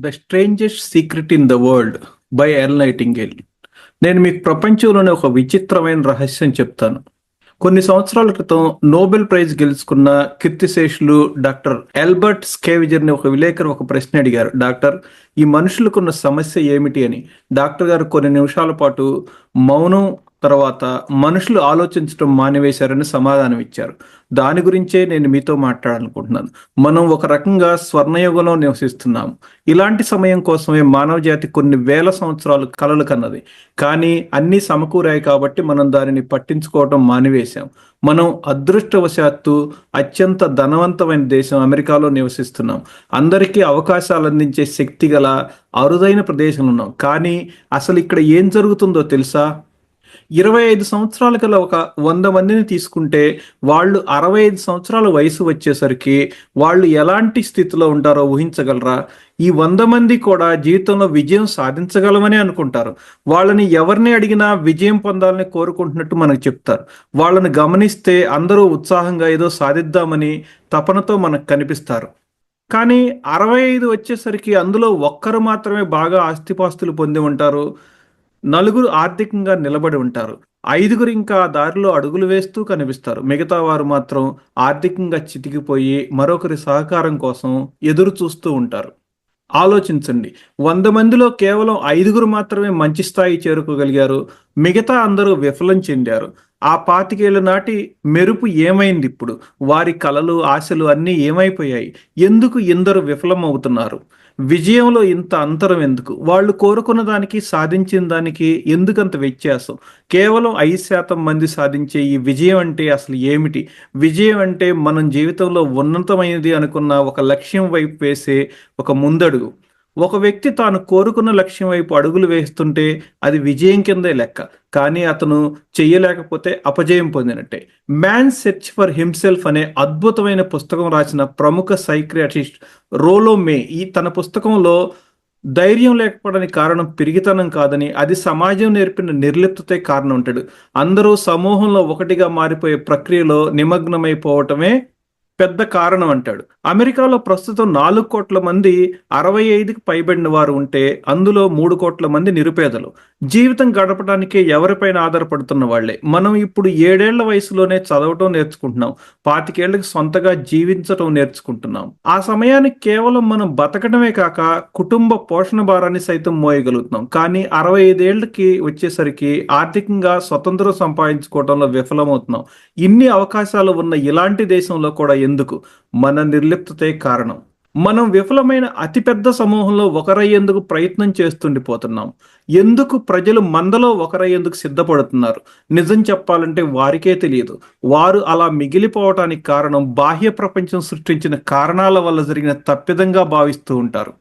The strangest secret in the world by Earl Nightingale నేను మీకు ప్రపంచంలోనే ఒక విచిత్రమైన రహస్యం చెప్తాను. కొన్ని సంవత్సరాల క్రితం నోబెల్ ప్రైజ్ గెలుచుకున్న కీర్తిశేషులు డాక్టర్ ఎల్బర్ట్ స్కేవిజర్ని ఒక విలేకరు ఒక ప్రశ్న అడిగారు. డాక్టర్ ఈ మనుషులకున్న సమస్య ఏమిటి అని. డాక్టర్ గారు కొన్ని నిమిషాల పాటు మౌనం తర్వాత మనుషులు ఆలోచించడం మానివేశారని సమాధానం ఇచ్చారు దాని గురించే నేను మీతో మాట్లాడాలనుకుంటున్నాను. మనం ఒక రకంగా స్వర్ణయుగంలో నివసిస్తున్నాము. ఇలాంటి సమయం కోసమే మానవ జాతి కొన్ని వేల సంవత్సరాలు కలలు కన్నది. కానీ అన్నీ సమకూరాయి కాబట్టి మనం దానిని పట్టించుకోవడం మానివేశాం. మనం అదృష్టవశాత్తు అత్యంత ధనవంతమైన దేశం అమెరికాలో నివసిస్తున్నాం. అందరికీ అవకాశాలు అందించే శక్తి గల అరుదైన ప్రదేశంలో ఉన్నాం. కానీ అసలు ఇక్కడ ఏం జరుగుతుందో తెలుసా? ఇరవై ఐదు సంవత్సరాల గల ఒక వంద మందిని తీసుకుంటే వాళ్ళు అరవై ఐదు సంవత్సరాల వయసు వచ్చేసరికి వాళ్ళు ఎలాంటి స్థితిలో ఉంటారో ఊహించగలరా? ఈ వంద మంది కూడా జీవితంలో విజయం సాధించగలమని అనుకుంటారు. వాళ్ళని ఎవరిని అడిగినా విజయం పొందాలని కోరుకుంటున్నట్టు మనకు చెప్తారు. వాళ్ళని గమనిస్తే అందరూ ఉత్సాహంగా ఏదో సాధిద్దామని తపనతో మనకు కనిపిస్తారు. కానీ అరవై ఐదు వచ్చేసరికి అందులో ఒక్కరు మాత్రమే బాగా ఆస్తిపాస్తులు పొంది ఉంటారు. నలుగురు ఆర్థికంగా నిలబడి ఉంటారు. ఐదుగురు ఇంకా దారిలో అడుగులు వేస్తూ కనిపిస్తారు. మిగతా వారు మాత్రం ఆర్థికంగా చితికిపోయి మరొకరి సహకారం కోసం ఎదురు చూస్తూ ఉంటారు. ఆలోచించండి. వంద మందిలో కేవలం ఐదుగురు మాత్రమే మంచి స్థాయి చేరుకోగలిగారు. మిగతా అందరూ విఫలం చెందారు. ఆ పాతికేళ్ళ నాటి మెరుపు ఏమైంది ఇప్పుడు? వారి కలలు ఆశలు అన్నీ ఏమైపోయాయి? ఎందుకు ఇందరు విఫలం అవుతున్నారు విజయంలో ఇంత అంతరం ఎందుకు? వాళ్ళు కోరుకున్న దానికి సాధించిన దానికి ఎందుకంత వ్యత్యాసం? కేవలం ఐదు శాతం మంది సాధించే ఈ విజయం అంటే అసలు ఏమిటి? విజయం అంటే మనం జీవితంలో ఉన్నతమైనది అనుకున్న ఒక లక్ష్యం వైపు వేసే ఒక ముందడుగు. ఒక వ్యక్తి తాను కోరుకున్న లక్ష్యం వైపు అడుగులు వేస్తుంటే అది విజయం కిందే లెక్క. కానీ అతను చెయ్యలేకపోతే అపజయం పొందినట్టే. మ్యాన్ సెర్చ్ ఫర్ హిమ్సెల్ఫ్ అనే అద్భుతమైన పుస్తకం రాసిన ప్రముఖ సైక్రియాటిస్ట్ రోలో మే ఈ తన పుస్తకంలో ధైర్యం లేకపోవడానికి కారణం పిరిగితనం కాదని అది సమాజం నేర్పిన నిర్లిప్తతే కారణం ఉంటాడు అందరూ సమూహంలో ఒకటిగా మారిపోయే ప్రక్రియలో నిమగ్నమైపోవటమే పెద్ద కారణం అంటాడు. అమెరికాలో ప్రస్తుతం నాలుగు కోట్ల మంది అరవై ఐదుకి పైబడిన వారు ఉంటే అందులో మూడు కోట్ల మంది నిరుపేదలు. జీవితం గడపడానికి ఎవరిపైన ఆధారపడుతున్న వాళ్ళే. మనం ఇప్పుడు ఏడేళ్ళ వయసులోనే చదవటం నేర్చుకుంటున్నాం. పాతికేళ్ళకు సొంతగా జీవించటం నేర్చుకుంటున్నాం. ఆ సమయానికి కేవలం మనం బతకడమే కాక కుటుంబ పోషణ భారాన్ని సైతం మోయగలుగుతున్నాం. కానీ అరవై ఐదేళ్ళకి వచ్చేసరికి ఆర్థికంగా స్వతంత్రం సంపాదించుకోవడంలో విఫలమవుతున్నాం. ఇన్ని అవకాశాలు ఉన్న ఇలాంటి దేశంలో కూడా ఎందుకు? మన నిర్లిప్తతే కారణం. మనం విఫలమైన అతిపెద్ద సమూహంలో ఒకరయ్యేందుకు ప్రయత్నం చేస్తుండిపోతున్నాం. ఎందుకు ప్రజలు మందలో ఒకరయ్యేందుకు సిద్ధపడుతున్నారు? నిజం చెప్పాలంటే వారికే తెలియదు. వారు అలా మిగిలిపోవటానికి కారణం బాహ్య ప్రపంచం సృష్టించిన కారణాల వల్ల జరిగిన తప్పిదంగా భావిస్తూ ఉంటారు.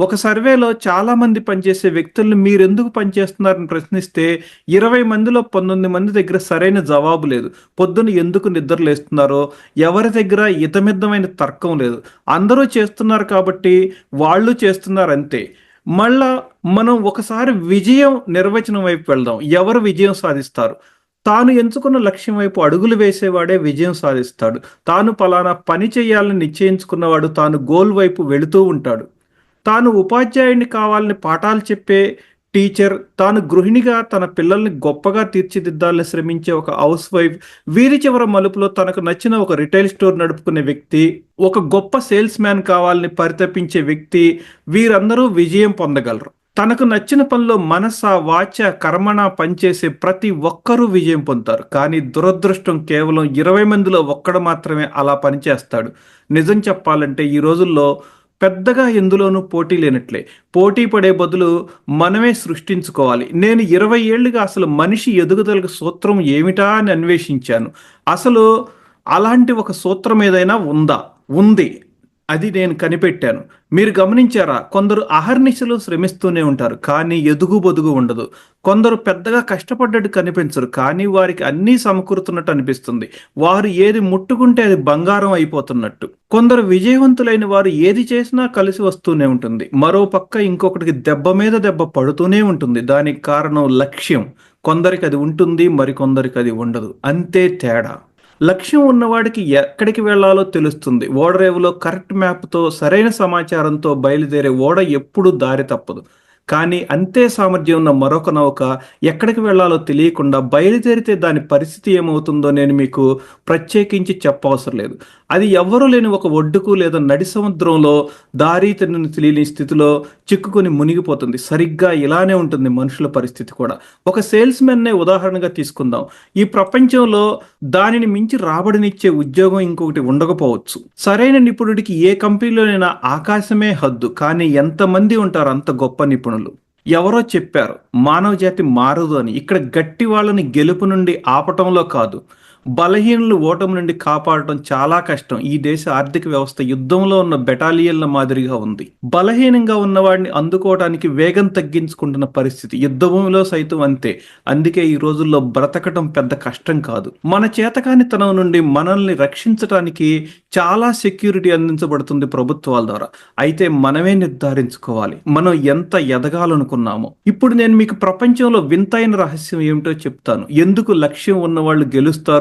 ఒక సర్వేలో చాలా మంది పనిచేసే వ్యక్తుల్ని మీరెందుకు పనిచేస్తున్నారని ప్రశ్నిస్తే ఇరవై మందిలో పంతొమ్మిది మంది దగ్గర సరైన జవాబు లేదు. పొద్దున ఎందుకు నిద్రలేస్తున్నారో ఎవరి దగ్గర ఇతమిద్దమైన తర్కం లేదు. అందరూ చేస్తున్నారు కాబట్టి వాళ్ళు చేస్తున్నారు అంతే మళ్ళా మనం ఒకసారి విజయం నిర్వచనం వైపు వెళ్దాం. ఎవరు విజయం సాధిస్తారు? తాను ఎంచుకున్న లక్ష్యం వైపు అడుగులు వేసేవాడే విజయం సాధిస్తాడు. తాను పలానా పని చేయాలని నిశ్చయించుకున్నవాడు తాను గోల్ వైపు వెళుతూ ఉంటాడు. తాను ఉపాధ్యాయుడిని కావాలని పాఠాలు చెప్పే టీచర్ తాను గృహిణిగా తన పిల్లల్ని గొప్పగా తీర్చిదిద్దాలని శ్రమించే ఒక హౌస్ వైఫ్ వీరి చివర మలుపులో తనకు నచ్చిన ఒక రిటైల్ స్టోర్ నడుపుకునే వ్యక్తి ఒక గొప్ప సేల్స్ మ్యాన్ కావాలని పరితపించే వ్యక్తి వీరందరూ విజయం పొందగలరు. తనకు నచ్చిన పనిలో మనస వాచ కర్మణ పనిచేసే ప్రతి ఒక్కరూ విజయం పొందుతారు. కానీ దురదృష్టం కేవలం ఇరవై మందిలో ఒక్కడు మాత్రమే అలా పనిచేస్తాడు. నిజం చెప్పాలంటే ఈ రోజుల్లో పెద్దగా ఎందులోనూ పోటీ లేనట్లే. పోటీ పడే బదులు మనమే సృష్టించుకోవాలి. నేను ఇరవై ఏళ్ళుగా అసలు మనిషి ఎదుగుదలకు సూత్రం ఏమిటా అని అన్వేషించాను. అసలు అలాంటి ఒక సూత్రం ఏదైనా ఉందా? ఉంది. అది నేను కనిపెట్టాను. మీరు గమనించారా? కొందరు అహర్నిశలు శ్రమిస్తూనే ఉంటారు కానీ ఎదుగు బొదుగు ఉండదు. కొందరు పెద్దగా కష్టపడ్డట్టు కనిపించరు కానీ వారికి అన్నీ సమకూరుతున్నట్టు అనిపిస్తుంది. వారు ఏది ముట్టుకుంటే అది బంగారం అయిపోతున్నట్టు. కొందరు విజయవంతులైన వారు ఏది చేసినా కలిసి వస్తూనే ఉంటుంది. మరో పక్క ఇంకొకటికి దెబ్బ మీద దెబ్బ పడుతూనే ఉంటుంది. దానికి కారణం లక్ష్యం. కొందరికి అది ఉంటుంది మరికొందరికి అది ఉండదు. అంతే తేడా. లక్ష్యం ఉన్నవాడికి ఎక్కడికి వెళ్ళాలో తెలుస్తుంది. ఓడరేవులో కరెక్ట్ మ్యాప్తో సరైన సమాచారంతో బయలుదేరే ఓడ ఎప్పుడూ దారి తప్పదు. కానీ అంతే సామర్థ్యం ఉన్న మరొక నౌక ఎక్కడికి వెళ్ళాలో తెలియకుండా బయలుదేరితే దాని పరిస్థితి ఏమవుతుందో నేను మీకు ప్రత్యేకించి చెప్పవసరం లేదు. అది ఎవ్వరూ లేని ఒక ఒడ్డుకు లేదా నడి సముద్రంలో దారి తెలియని స్థితిలో చిక్కుకొని మునిగిపోతుంది. సరిగ్గా ఇలానే ఉంటుంది మనుషుల పరిస్థితి కూడా. ఒక సేల్స్ మెన్నే ఉదాహరణగా తీసుకుందాం. ఈ ప్రపంచంలో దానిని మించి రాబడినిచ్చే ఉద్యోగం ఇంకొకటి ఉండకపోవచ్చు. సరైన నిపుణుడికి ఏ కంపెనీలోనైనా ఆకాశమే హద్దు. కానీ ఎంతమంది ఉంటారు అంత గొప్ప నిపుణులు? ఎవరో చెప్పారు మానవ జాతి మారదు అని. ఇక్కడ గట్టి వాళ్ళని గెలుపు నుండి ఆపటంలో కాదు. బలహీనులు ఓటమి నుండి కాపాడటం చాలా కష్టం. ఈ దేశ ఆర్థిక వ్యవస్థ యుద్ధంలో ఉన్న బెటాలియన్ల మాదిరిగా ఉంది. బలహీనంగా ఉన్నవాడిని అందుకోవడానికి వేగం తగ్గించుకుంటున్న పరిస్థితి యుద్ధంలో సైతం అంతే. అందుకే ఈ రోజుల్లో బ్రతకటం పెద్ద కష్టం కాదు. మన చేతకానితనం నుండి మనల్ని రక్షించడానికి చాలా సెక్యూరిటీ అందించబడుతుంది ప్రభుత్వాల ద్వారా. అయితే మనమే నిర్ధారించుకోవాలి. మనం ఎంత ఎదగాలనుకున్నామో. ఇప్పుడు నేను మీకు ప్రపంచంలో వింతైన రహస్యం ఏమిటో చెప్తాను. ఎందుకు లక్ష్యం ఉన్న వాళ్ళు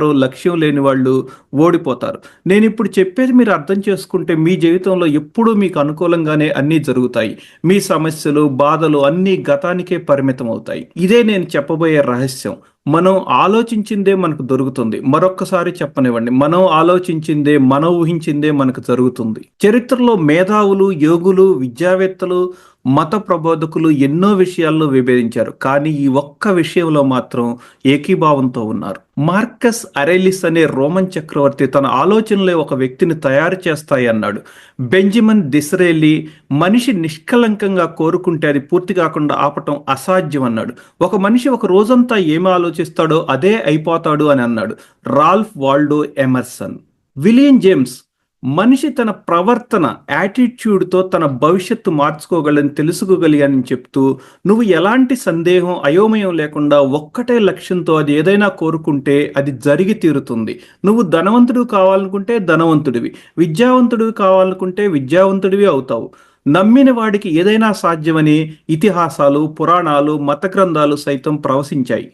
గెలుస్తారో లక్ష్యం లేని వాళ్ళు ఓడిపోతారు. నేను ఇప్పుడు చెప్పేది మీరు అర్థం చేసుకుంటే మీ జీవితంలో ఎప్పుడూ మీకు అనుకూలంగానే అన్నీ జరుగుతాయి. మీ సమస్యలు బాధలు అన్నీ గతానికే పరిమితం అవుతాయి ఇదే నేను చెప్పబోయే రహస్యం. మనం ఆలోచించిందే మనకు దొరుకుతుంది. మరొక్కసారి చెప్పనివ్వండి. మనం ఆలోచించిందే మనం ఊహించిందే మనకు జరుగుతుంది. చరిత్రలో మేధావులు యోగులు విద్యావేత్తలు మత ప్రబోధకులు ఎన్నో విషయాల్లో విభేదించారు కానీ ఈ ఒక్క విషయంలో మాత్రం ఏకీభావంతో ఉన్నారు. మార్కస్ అరెలిస్ అనే రోమన్ చక్రవర్తి తన ఆలోచనలే ఒక వ్యక్తిని తయారు చేస్తాయి అన్నాడు. బెంజమిన్ దిస్రేలి మనిషి నిష్కలంకంగా కోరుకుంటే అది పూర్తి కాకుండా ఆపటం అసాధ్యం అన్నాడు. ఒక మనిషి ఒక రోజంతా ఏమి ఆలోచిస్తాడో అదే అయిపోతాడు అని అన్నాడు. Ralph Waldo Emerson. William James మనిషి తన ప్రవర్తన యాటిట్యూడ్తో తన భవిష్యత్తు మార్చుకోగలని తెలుసుకోగలిగానని చెప్తూ నువ్వు ఎలాంటి సందేహం అయోమయం లేకుండా ఒక్కటే లక్ష్యంతో అది ఏదైనా కోరుకుంటే అది జరిగి తీరుతుంది. నువ్వు ధనవంతుడు కావాలనుకుంటే ధనవంతుడివి. విద్యావంతుడివి కావాలనుకుంటే విద్యావంతుడివి అవుతావు. నమ్మిన వాడికి ఏదైనా సాధ్యమని ఇతిహాసాలు పురాణాలు మత గ్రంథాలు సైతం ప్రవశించాయి.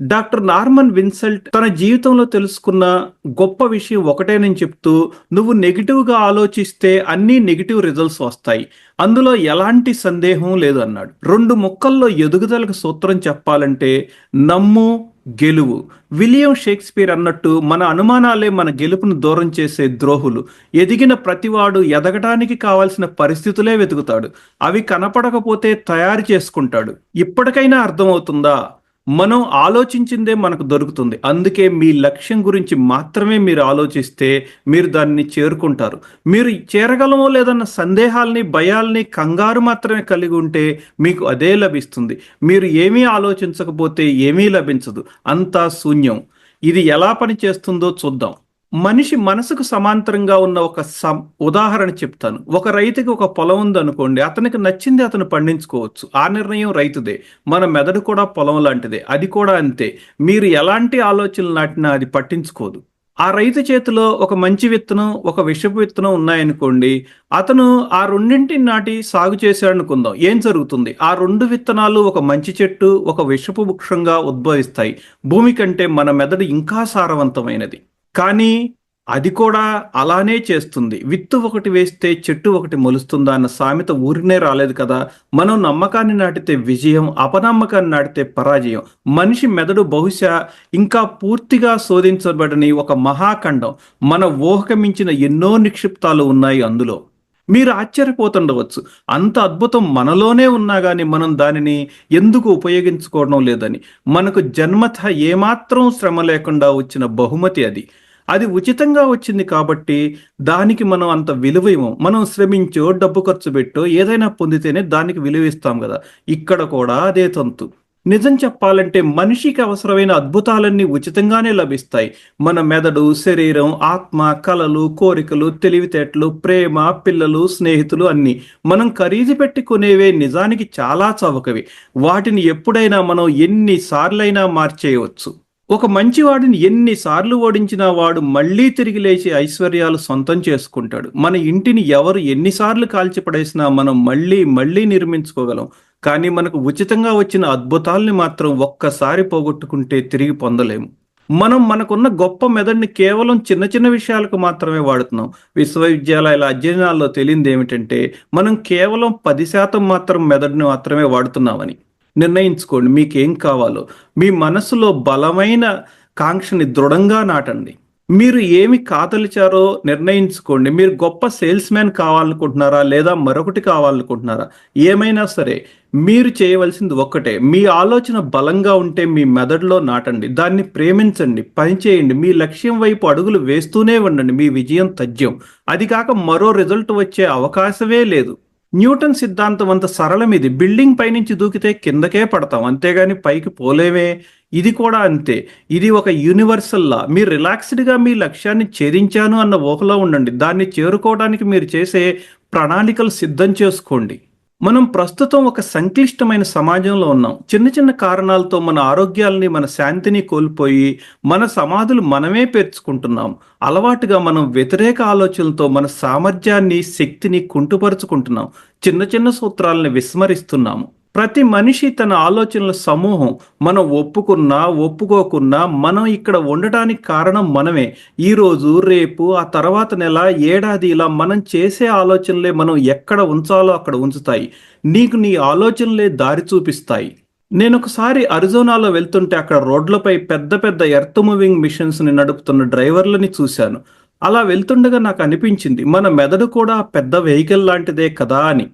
డాక్టర్ నార్మన్ విన్సెల్ట్ తన జీవితంలో తెలుసుకున్న గొప్ప విషయం ఒకటేనని చెప్తూ నువ్వు నెగిటివ్గా ఆలోచిస్తే అన్ని నెగిటివ్ రిజల్ట్స్ వస్తాయి. అందులో ఎలాంటి సందేహం లేదు అన్నాడు. రెండు ముక్కల్లో ఎదుగుదలకు సూత్రం చెప్పాలంటే నమ్ము గెలువు. విలియం షేక్స్పియర్ అన్నట్టు మన అనుమానాలే మన గెలుపును దూరం చేసే ద్రోహులు. ఎదిగిన ప్రతివాడు ఎదగటానికి కావాల్సిన పరిస్థితులే వెతుకుతాడు. అవి కనపడకపోతే తయారు చేసుకుంటాడు. ఇప్పటికైనా అర్థమవుతుందా? మనం ఆలోచించిందే మనకు దొరుకుతుంది. అందుకే మీ లక్ష్యం గురించి మాత్రమే మీరు ఆలోచిస్తే మీరు దాన్ని చేరుకుంటారు. మీరు చేరగలమో లేదన్న సందేహాల్ని భయాల్ని కంగారు మాత్రమే కలిగి ఉంటే మీకు అదే లభిస్తుంది. మీరు ఏమీ ఆలోచించకపోతే ఏమీ లభించదు. అంతా శూన్యం. ఇది ఎలా పనిచేస్తుందో చూద్దాం. మనిషి మనసుకు సమాంతరంగా ఉన్న ఒక సం ఉదాహరణ చెప్తాను. ఒక రైతుకి ఒక పొలం ఉంది అనుకోండి అతనికి నచ్చింది అతను పండించుకోవచ్చు. ఆ నిర్ణయం రైతుదే. మన మెదడు కూడా పొలం లాంటిదే. అది కూడా అంతే. మీరు ఎలాంటి ఆలోచనలు నాటినా అది పట్టించుకోదు. ఆ రైతు చేతిలో ఒక మంచి విత్తనం ఒక విషపు విత్తనం ఉన్నాయనుకోండి అతను ఆ రెండింటిని నాటి సాగు చేశాడనుకుందాం. ఏం జరుగుతుంది? ఆ రెండు విత్తనాలు ఒక మంచి చెట్టు ఒక విషపు వృక్షంగా ఉద్భవిస్తాయి. భూమి కంటే మన మెదడు ఇంకా సారవంతమైనది. కానీ అది కూడా అలానే చేస్తుంది. విత్తు ఒకటి వేస్తే చెట్టు ఒకటి మొలుస్తుందా అన్న సామెత ఊరినే రాలేదు కదా. మనం నమ్మకాన్ని నాటితే విజయం అపనమ్మకాన్ని నాటితే పరాజయం. మనిషి మెదడు బహుశా ఇంకా పూర్తిగా శోధించబడని ఒక మహాఖండం. మన ఊహక మించిన ఎన్నో నిక్షిప్తాలు ఉన్నాయి అందులో. మీరు ఆశ్చర్యపోతుండవచ్చు. అంత అద్భుతం మనలోనే ఉన్నా కానీ మనం దానిని ఎందుకు ఉపయోగించుకోవడం లేదని. మనకు జన్మత ఏమాత్రం శ్రమ లేకుండా వచ్చిన బహుమతి అది. అది ఉచితంగా వచ్చింది కాబట్టి దానికి మనం అంత విలువ ఇవ్వం. మనం శ్రమించో డబ్బు ఖర్చు పెట్టో ఏదైనా పొందితేనే దానికి విలువ ఇస్తాం కదా. ఇక్కడ కూడా అదే తంతు. నిజం చెప్పాలంటే మనిషికి అవసరమైన అద్భుతాలన్నీ ఉచితంగానే లభిస్తాయి. మన మెదడు శరీరం ఆత్మ కళలు కోరికలు తెలివితేటలు ప్రేమ పిల్లలు స్నేహితులు అన్నీ మనం ఖరీదు పెట్టి కొనేవే నిజానికి చాలా చవకవి. వాటిని ఎప్పుడైనా మనం ఎన్నిసార్లైనా మార్చేయవచ్చు. ఒక మంచివాడిని ఎన్నిసార్లు ఓడించినా వాడు మళ్ళీ తిరిగి లేచి ఐశ్వర్యాలు సొంతం చేసుకుంటాడు. మన ఇంటిని ఎవరు ఎన్నిసార్లు కాల్చిపడేసినా మనం మళ్ళీ మళ్ళీ నిర్మించుకోగలం. కానీ మనకు ఉచితంగా వచ్చిన అద్భుతాల్ని మాత్రం ఒక్కసారి పోగొట్టుకుంటే తిరిగి పొందలేము. మనం మనకున్న గొప్ప మెదడుని కేవలం చిన్న చిన్న విషయాలకు మాత్రమే వాడుతున్నాం. విశ్వవిద్యాలయాల అధ్యయనాల్లో తెలియంది ఏమిటంటే మనం కేవలం పది శాతం మాత్రం మెదడుని మాత్రమే వాడుతున్నామని. నిర్ణయించుకోండి. మీకు ఏం కావాలో. మీ మనసులో బలమైన కాంక్షని దృఢంగా నాటండి. మీరు ఏమి కాదలిచారో నిర్ణయించుకోండి. మీరు గొప్ప సేల్స్ మ్యాన్ కావాలనుకుంటున్నారా లేదా మరొకటి కావాలనుకుంటున్నారా? ఏమైనా సరే మీరు చేయవలసింది ఒక్కటే. మీ ఆలోచన బలంగా ఉంటే మీ మెదడులో నాటండి. దాన్ని ప్రేమించండి. పనిచేయండి మీ లక్ష్యం వైపు అడుగులు వేస్తూనే ఉండండి. మీ విజయం తథ్యం. అది కాక మరో రిజల్ట్ వచ్చే అవకాశమే లేదు. న్యూటన్ సిద్ధాంతం అంత సరళం ఇది బిల్డింగ్ పైనుంచి దూకితే కిందకే పడతాం. అంతేగాని పైకి పోలేమే ఇది కూడా అంతే. ఇది ఒక యూనివర్సల్ లా. మీరు రిలాక్స్డ్గా మీ లక్ష్యాన్ని ఛేదించాను అన్న ఊహలో ఉండండి. దాన్ని చేరుకోవడానికి మీరు చేసే ప్రణాళికలు సిద్ధం చేసుకోండి. మనం ప్రస్తుతం ఒక సంక్లిష్టమైన సమాజంలో ఉన్నాం. చిన్న చిన్న కారణాలతో మన ఆరోగ్యాలని మన శాంతిని కోల్పోయి మన సమాధులు మనమే పేర్చుకుంటున్నాం. అలవాటుగా మనం వ్యతిరేక ఆలోచనలతో మన సామర్థ్యాన్ని శక్తిని కుంటుపరుచుకుంటున్నాం. చిన్న చిన్న సూత్రాలని విస్మరిస్తున్నాము. ప్రతి మనిషి తన ఆలోచనల సమూహం మనం ఒప్పుకున్నా ఒప్పుకోకున్నా మనం ఇక్కడ ఉండటానికి కారణం మనమే. ఈరోజు రేపు ఆ తర్వాత నెల ఏడాది ఇలా మనం చేసే ఆలోచనలే మనం ఎక్కడ ఉంచాలో అక్కడ ఉంచుతాయి. నీకు నీ ఆలోచనలే దారి చూపిస్తాయి. నేను ఒకసారి అరిజోనాలో వెళ్తుంటే అక్కడ రోడ్లపై పెద్ద పెద్ద ఎర్త్ మూవింగ్ మిషన్స్ని నడుపుతున్న డ్రైవర్లని చూశాను. అలా వెళ్తుండగా నాకు అనిపించింది మన మెదడు కూడా పెద్ద వెహికల్ లాంటిదే కదా అని.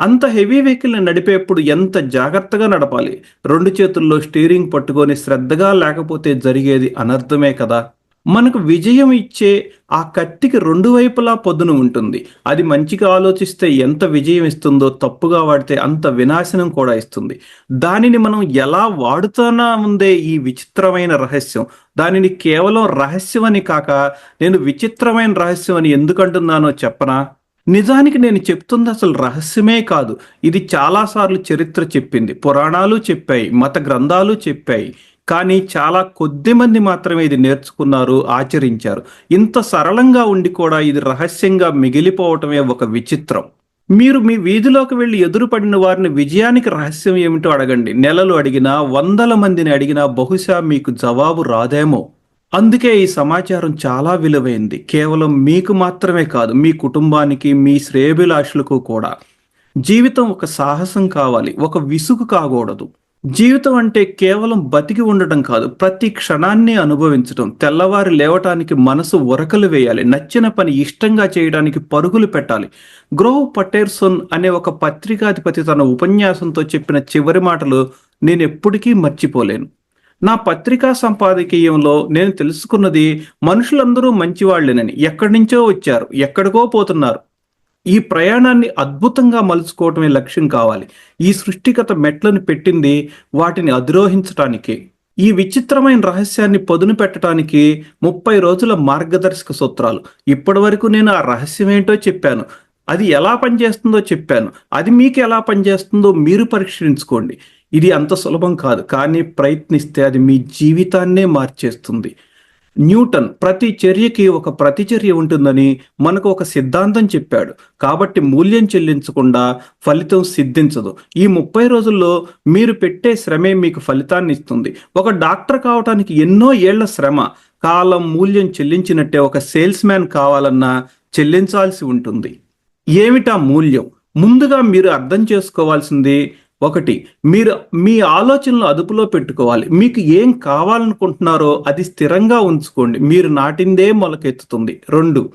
అంత హెవీ వెహికల్ని నడిపేప్పుడు ఎంత జాగ్రత్తగా నడపాలి? రెండు చేతుల్లో స్టీరింగ్ పట్టుకొని శ్రద్ధగా లేకపోతే జరిగేది అనర్థమే కదా? మనకు విజయం ఇచ్చే ఆ కత్తికి రెండు వైపులా పొద్దున ఉంటుంది. అది మంచిగా ఆలోచిస్తే ఎంత విజయం ఇస్తుందో తప్పుగా వాడితే అంత వినాశనం కూడా ఇస్తుంది. దానిని మనం ఎలా వాడుతానా ఉందే ఈ విచిత్రమైన రహస్యం. దానిని కేవలం రహస్యం అని కాక నేను విచిత్రమైన రహస్యం అని ఎందుకంటున్నానో చెప్పనా? నిజానికి నేను చెప్తుంది అసలు రహస్యమే కాదు. ఇది చాలాసార్లు చరిత్ర చెప్పింది. పురాణాలు చెప్పాయి. మత గ్రంథాలు చెప్పాయి. కానీ చాలా కొద్ది మంది మాత్రమే ఇది నేర్చుకున్నారు ఆచరించారు. ఇంత సరళంగా ఉండి కూడా ఇది రహస్యంగా మిగిలిపోవటమే ఒక విచిత్రం. మీరు మీ వీధిలోకి వెళ్ళి ఎదురుపడిన వారిని విజయానికి రహస్యం ఏమిటో అడగండి. నెలలు అడిగినా వందల మందిని అడిగినా బహుశా మీకు జవాబు రాదేమో. అందుకే ఈ సమాచారం చాలా విలువైంది. కేవలం మీకు మాత్రమే కాదు మీ కుటుంబానికి మీ శ్రేయభిలాషులకు కూడా. జీవితం ఒక సాహసం కావాలి ఒక విసుగు కాకూడదు. జీవితం అంటే కేవలం బతికి ఉండటం కాదు ప్రతి క్షణాన్ని అనుభవించడం తెల్లవారి లేవటానికి మనసు ఉరకలు వేయాలి నచ్చిన పని ఇష్టంగా చేయడానికి పరుగులు పెట్టాలి. గ్రోవ్ పటేర్సన్ అనే ఒక పత్రికాధిపతి తన ఉపన్యాసంతో చెప్పిన చివరి మాటలు నేను ఎప్పటికీ మర్చిపోలేను. నా పత్రికా సంపాదకీయంలో నేను తెలుసుకున్నది మనుషులందరూ మంచివాళ్ళేనని ఎక్కడి నుంచో వచ్చారు ఎక్కడికో పోతున్నారు. ఈ ప్రయాణాన్ని అద్భుతంగా మలుచుకోవటమే లక్ష్యం కావాలి. ఈ సృష్టిగత మెట్లను పెట్టింది వాటిని అధిరోహించటానికి. ఈ విచిత్రమైన రహస్యాన్ని పదును పెట్టడానికి ముప్పై రోజుల మార్గదర్శక సూత్రాలు. ఇప్పటి వరకు నేను ఆ రహస్యం ఏంటో చెప్పాను. అది ఎలా పనిచేస్తుందో చెప్పాను. అది మీకు ఎలా పనిచేస్తుందో మీరు పరీక్షించుకోండి ఇది అంత సులభం కాదు కానీ ప్రయత్నిస్తే అది మీ జీవితాన్నే మార్చేస్తుంది. న్యూటన్ ప్రతి చర్యకి ఒక ప్రతిచర్య ఉంటుందని మనకు ఒక సిద్ధాంతం చెప్పాడు. కాబట్టి మూల్యం చెల్లించకుండా ఫలితం సిద్ధించదు. ఈ ముప్పై రోజుల్లో మీరు పెట్టే శ్రమే మీకు ఫలితాన్ని ఇస్తుంది. ఒక డాక్టర్ కావటానికి ఎన్నో ఏళ్ళ శ్రమ. కాలం మూల్యం చెల్లించినట్టే ఒక సేల్స్ మ్యాన్ కావాలన్నా చెల్లించాల్సి ఉంటుంది. ఏమిటా మూల్యం? ముందుగా మీరు అర్థం చేసుకోవాల్సింది ఒకటి మీరు మీ ఆలోచనలు అదుపులో పెట్టుకోవాలి. మీకు ఏం కావాలనుకుంటున్నారో అది స్థిరంగా ఉంచుకోండి. మీరు నాటిందే మొలకెత్తుతుంది. రెండు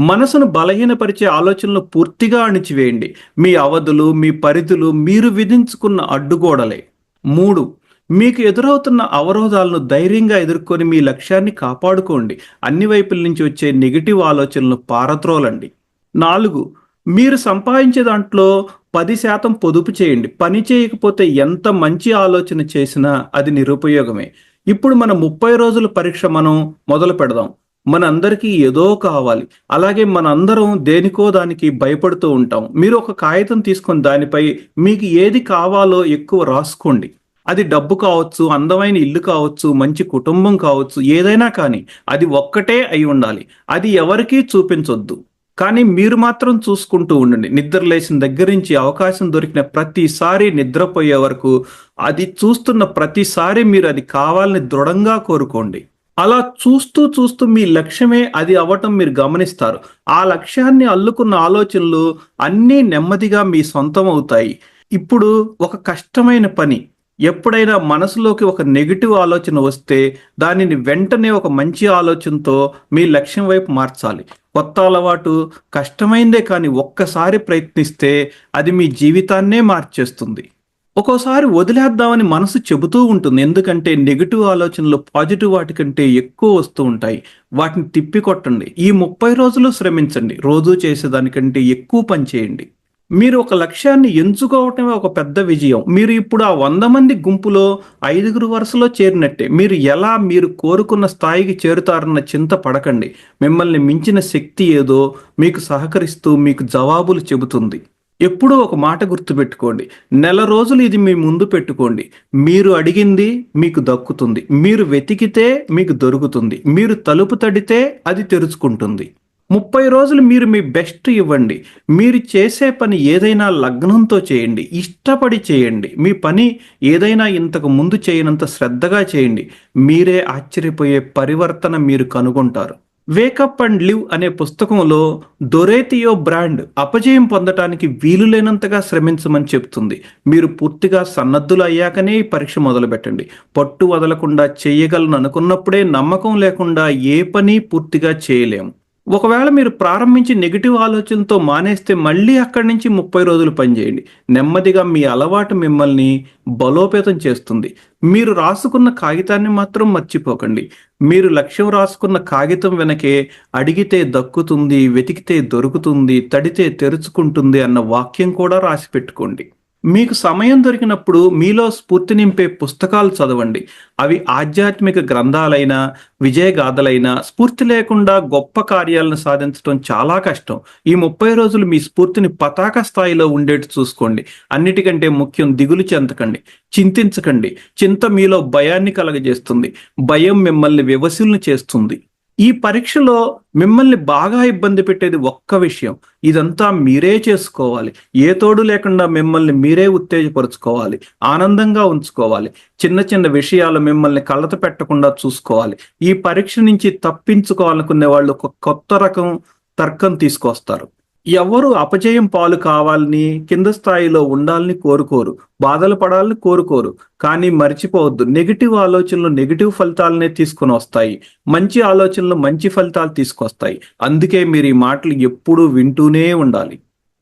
మనసును బలహీనపరిచే ఆలోచనలు పూర్తిగా అణిచివేయండి. మీ అవధులు మీ పరిధులు మీరు విధించుకున్న అడ్డుగోడలే. మూడు మీకు ఎదురవుతున్న అవరోధాలను ధైర్యంగా ఎదుర్కొని మీ లక్ష్యాన్ని కాపాడుకోండి. అన్ని వైపుల నుంచి వచ్చే నెగిటివ్ ఆలోచనలు పారత్రోలండి నాలుగు మీరు సంపాదించే దాంట్లో పది శాతం పొదుపు చేయండి. పని చేయకపోతే ఎంత మంచి ఆలోచన చేసినా అది నిరుపయోగమే. ఇప్పుడు మన ముప్పై రోజుల పరీక్ష మనం మొదలు పెడదాం. మనందరికీ ఏదో కావాలి. అలాగే మనందరం దేనికో దానికి భయపడుతూ ఉంటాం. మీరు ఒక కాగితం తీసుకొని దానిపై మీకు ఏది కావాలో ఎక్కువ రాసుకోండి. అది డబ్బు కావచ్చు అందమైన ఇల్లు కావచ్చు మంచి కుటుంబం కావచ్చు ఏదైనా కానీ అది ఒక్కటే అయి ఉండాలి. అది ఎవరికీ చూపించొద్దు. కానీ మీరు మాత్రం చూసుకుంటూ ఉండండి. నిద్ర లేచిన దగ్గర నుంచి అవకాశం దొరికిన ప్రతిసారి నిద్రపోయే వరకు అది చూస్తున్న ప్రతిసారి మీరు అది కావాలని దృఢంగా కోరుకోండి. అలా చూస్తూ చూస్తూ మీ లక్ష్యమే అది అవ్వటం మీరు గమనిస్తారు. ఆ లక్ష్యాన్ని అల్లుకున్న ఆలోచనలు అన్నీ నెమ్మదిగా మీ సొంతం అవుతాయి ఇప్పుడు ఒక కష్టమైన పని ఎప్పుడైనా మనసులోకి ఒక నెగిటివ్ ఆలోచన వస్తే దానిని వెంటనే ఒక మంచి ఆలోచనతో మీ లక్ష్యం వైపు మార్చాలి. కొత్త అలవాటు కష్టమైందే కానీ ఒక్కసారి ప్రయత్నిస్తే అది మీ జీవితాన్నే మార్చేస్తుంది. ఒక్కోసారి వదిలేద్దామని మనసు చెబుతూ ఉంటుంది. ఎందుకంటే నెగిటివ్ ఆలోచనలు పాజిటివ్ వాటి కంటే ఎక్కువ వస్తూ ఉంటాయి. వాటిని తిప్పికొట్టండి ఈ ముప్పై రోజులు శ్రమించండి. రోజు చేసేదానికంటే ఎక్కువ పని చేయండి. మీరు ఒక లక్ష్యాన్ని ఎంచుకోవటమే ఒక పెద్ద విజయం. మీరు ఇప్పుడు ఆ వంద మంది గుంపులో ఐదుగురు వరుసలో చేరినట్టే. మీరు ఎలా మీరు కోరుకున్న స్థాయికి చేరుతారన్న చింత పడకండి. మిమ్మల్ని మించిన శక్తి ఏదో మీకు సహకరిస్తూ మీకు జవాబులు చెబుతుంది. ఎప్పుడూ ఒక మాట గుర్తుపెట్టుకోండి. నెల రోజులు ఇది మీ ముందు పెట్టుకోండి. మీరు అడిగింది మీకు దక్కుతుంది. మీరు వెతికితే మీకు దొరుకుతుంది. మీరు తలుపు తడితే అది తెరుచుకుంటుంది. ముప్పై రోజులు మీరు మీ బెస్ట్ ఇవ్వండి. మీరు చేసే పని ఏదైనా లగ్నంతో చేయండి. ఇష్టపడి చేయండి. మీ పని ఏదైనా ఇంతకు ముందు చేయనంత శ్రద్ధగా చేయండి. మీరే ఆశ్చర్యపోయే పరివర్తన మీరు కనుగొంటారు. వేకప్ అండ్ లివ్ అనే పుస్తకంలో దొరేతియో బ్రాండ్ అపజయం పొందటానికి వీలు లేనంతగా శ్రమించమని చెప్తుంది. మీరు పూర్తిగా సన్నద్ధులు అయ్యాకనే ఈ పరీక్ష మొదలుపెట్టండి. పట్టు వదలకుండా చేయగలను అనుకున్నప్పుడే నమ్మకం లేకుండా ఏ పని పూర్తిగా చేయలేము. ఒకవేళ మీరు ప్రారంభించి నెగిటివ్ ఆలోచనతో మానేస్తే మళ్ళీ అక్కడి నుంచి ముప్పై రోజులు పనిచేయండి నెమ్మదిగా మీ అలవాటు మిమ్మల్ని బలోపేతం చేస్తుంది. మీరు రాసుకున్న కాగితాన్ని మాత్రం మర్చిపోకండి. మీరు లక్ష్యం రాసుకున్న కాగితం వెనకే అడిగితే దక్కుతుంది వెతికితే దొరుకుతుంది తడితే తెరుచుకుంటుంది అన్న వాక్యం కూడా రాసి పెట్టుకోండి. మీకు సమయం దొరికినప్పుడు మీలో స్ఫూర్తి నింపే పుస్తకాలు చదవండి. అవి ఆధ్యాత్మిక గ్రంథాలైనా విజయగాథలైనా స్ఫూర్తి లేకుండా గొప్ప కార్యాలను సాధించడం చాలా కష్టం. ఈ ముప్పై రోజులు మీ స్ఫూర్తిని పతాక స్థాయిలో ఉండేట్టు చూసుకోండి. అన్నిటికంటే ముఖ్యం దిగులు చెందకండి. చింతించకండి. చింత మీలో భయాన్ని కలగజేస్తుంది. భయం మిమ్మల్ని వివసుల్ని చేస్తుంది. ఈ పరీక్షలో మిమ్మల్ని బాగా ఇబ్బంది పెట్టేది ఒక్క విషయం. ఇదంతా మీరే చేసుకోవాలి. ఏ తోడు లేకుండా మిమ్మల్ని మీరే ఉత్తేజపరుచుకోవాలి. ఆనందంగా ఉంచుకోవాలి. చిన్న చిన్న విషయాలు మిమ్మల్ని కలత పెట్టకుండా చూసుకోవాలి. ఈ పరీక్ష నుంచి తప్పించుకోవాలనుకునే వాళ్ళు ఒక కొత్త రకం తర్కం తీసుకొస్తారు. ఎవరు అపజయం పాలు కావాలని కింద స్థాయిలో ఉండాలని కోరుకోరు బాధలు పడాలని కోరుకోరు కానీ మర్చిపోవద్దు. నెగిటివ్ ఆలోచనలు నెగిటివ్ ఫలితాలనే తీసుకుని వస్తాయి. మంచి ఆలోచనలు మంచి ఫలితాలు తీసుకొస్తాయి. అందుకే మీరు ఈ మాటలు ఎప్పుడూ వింటూనే ఉండాలి.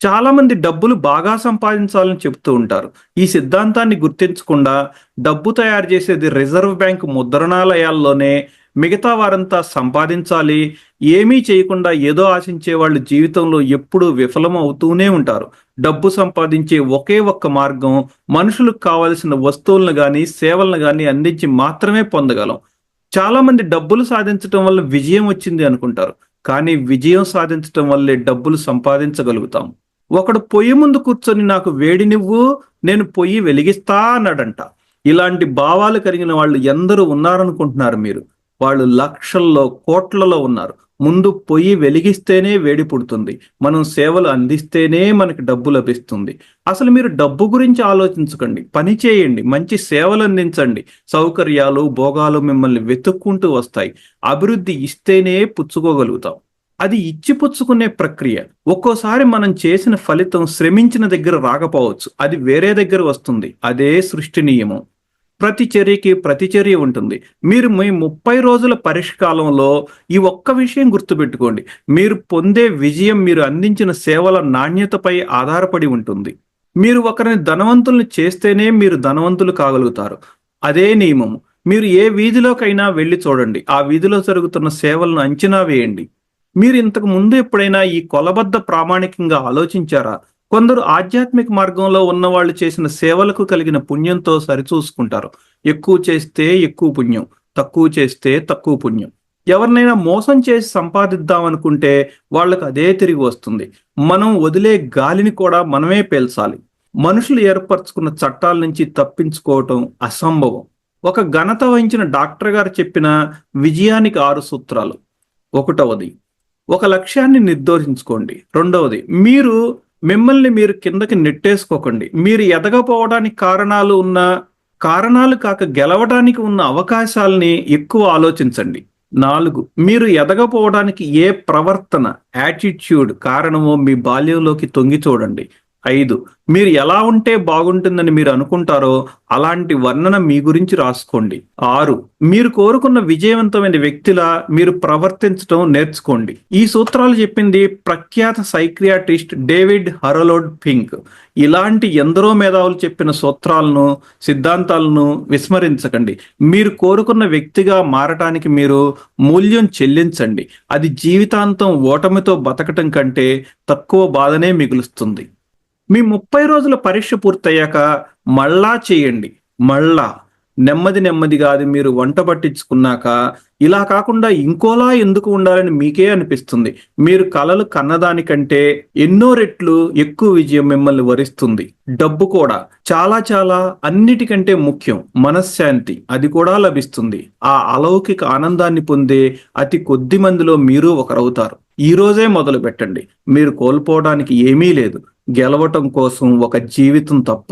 చాలా మంది డబ్బులు బాగా సంపాదించాలని చెప్తూ ఉంటారు. ఈ సిద్ధాంతాన్ని గుర్తించకుండా డబ్బు తయారు చేసేది రిజర్వ్ బ్యాంక్ ముద్రణాలయాల్లోనే మిగతా వారంతా సంపాదించాలి. ఏమీ చేయకుండా ఏదో ఆశించే వాళ్ళు జీవితంలో ఎప్పుడూ విఫలం అవుతూనే ఉంటారు. డబ్బు సంపాదించే ఒకే ఒక్క మార్గం మనుషులకు కావలసిన వస్తువులను కానీ సేవలను కానీ అందించి మాత్రమే పొందగలం. చాలా మంది డబ్బులు సాధించడం వల్ల విజయం వచ్చింది అనుకుంటారు. కానీ విజయం సాధించడం వల్లే డబ్బులు సంపాదించగలుగుతాం. ఒకడు పొయ్యి ముందు కూర్చొని నాకు వేడినివ్వు నేను పొయ్యి వెలిగిస్తా అన్నాడంట. ఇలాంటి భావాలు కలిగిన వాళ్ళు ఎందరూ ఉన్నారనుకుంటున్నారు మీరు. వాళ్ళు లక్షల్లో కోట్లలో ఉన్నారు. ముందు పొయ్యి వెలిగిస్తేనే వేడి పుడుతుంది. మనం సేవలు అందిస్తేనే మనకి డబ్బు లభిస్తుంది. అసలు మీరు డబ్బు గురించి ఆలోచించకండి. పని చేయండి. మంచి సేవలు అందించండి. సౌకర్యాలు భోగాలు మిమ్మల్ని వెతుక్కుంటూ వస్తాయి. అభివృద్ధి ఇస్తేనే పుచ్చుకోగలుగుతాం. అది ఇచ్చి పుచ్చుకునే ప్రక్రియ. ఒక్కోసారి మనం చేసిన ఫలితం శ్రమించిన దగ్గర రాకపోవచ్చు. అది వేరే దగ్గర వస్తుంది. అదే సృష్టి నియమం. ప్రతి చర్యకి ప్రతిచర్య ఉంటుంది. మీరు మీ ముప్పై రోజుల పరిష్కాలంలో ఈ ఒక్క విషయం గుర్తుపెట్టుకోండి. మీరు పొందే విజయం మీరు అందించిన సేవల నాణ్యతపై ఆధారపడి ఉంటుంది. మీరు ఒకరిని ధనవంతుల్ని చేస్తేనే మీరు ధనవంతులు కాగలుగుతారు. అదే నియమం. మీరు ఏ వీధిలోకైనా వెళ్ళి చూడండి. ఆ వీధిలో జరుగుతున్న సేవలను అంచనా వేయండి. మీరు ఇంతకు ముందు ఎప్పుడైనా ఈ కొలబద్ద ప్రామాణికంగా ఆలోచించారా? కొందరు ఆధ్యాత్మిక మార్గంలో ఉన్న వాళ్ళు చేసిన సేవలకు కలిగిన పుణ్యంతో సరిచూసుకుంటారు. ఎక్కువ చేస్తే ఎక్కువ పుణ్యం తక్కువ చేస్తే తక్కువ పుణ్యం. ఎవరినైనా మోసం చేసి సంపాదిద్దాం అనుకుంటే వాళ్ళకు అదే తిరిగి వస్తుంది. మనం వదిలే గాలిని కూడా మనమే పేల్చాలి. మనుషులు ఏర్పరచుకున్న చట్టాల నుంచి తప్పించుకోవటం అసంభవం. ఒక ఘనత వహించిన డాక్టర్ గారు చెప్పిన విజయానికి ఆరు సూత్రాలు. ఒకటవది ఒక లక్ష్యాన్ని నిర్దోషించుకోండి. రెండవది మీరు మిమ్మల్ని మీరు కిందకి నెట్టేసుకోకండి. మీరు ఎదగపోవడానికి కారణాలు ఉన్న కారణాలు కాక గెలవడానికి ఉన్న అవకాశాలని ఎక్కువ ఆలోచించండి. నాలుగు మీరు ఎదగపోవడానికి ఏ ప్రవర్తన యాటిట్యూడ్ కారణమో మీ బాల్యంలోకి తొంగి చూడండి. ఐదు. మీరు ఎలా ఉంటే బాగుంటుందని మీరు అనుకుంటారో అలాంటి వర్ణన మీ గురించి రాసుకోండి. ఆరు. మీరు కోరుకున్న విజయవంతమైన వ్యక్తిలా మీరు ప్రవర్తించడం నేర్చుకోండి. ఈ సూత్రాలు చెప్పింది ప్రఖ్యాత సైక్రియాటిస్ట్ డేవిడ్ హరలోడ్ పింక్ ఇలాంటి ఎందరో మేధావులు చెప్పిన సూత్రాలను సిద్ధాంతాలను విస్మరించకండి. మీరు కోరుకున్న వ్యక్తిగా మారటానికి మీరు మూల్యం చెల్లించండి. అది జీవితాంతం ఓటమితో బతకటం కంటే తక్కువ బాధనే మిగులుస్తుంది. మీ ముప్పై రోజుల పరీక్ష పూర్తయ్యాక మళ్ళా చేయండి. మళ్ళా. నెమ్మది నెమ్మదిగా అది మీరు వంట పట్టించుకున్నాక ఇలా కాకుండా ఇంకోలా ఎందుకు ఉండాలని మీకే అనిపిస్తుంది. మీరు కలలు కన్నదానికంటే ఎన్నో రెట్లు ఎక్కువ విజయం మిమ్మల్ని వరిస్తుంది. డబ్బు కూడా. చాలా చాలా అన్నిటికంటే ముఖ్యం మనశ్శాంతి. అది కూడా లభిస్తుంది. ఆ అలౌకిక ఆనందాన్ని పొందే అతి కొద్ది మందిలో మీరు ఒకరవుతారు. ఈ రోజే మొదలు పెట్టండి మీరు కోల్పోవడానికి ఏమీ లేదు. గెలవటం కోసం ఒక జీవితం తప్ప.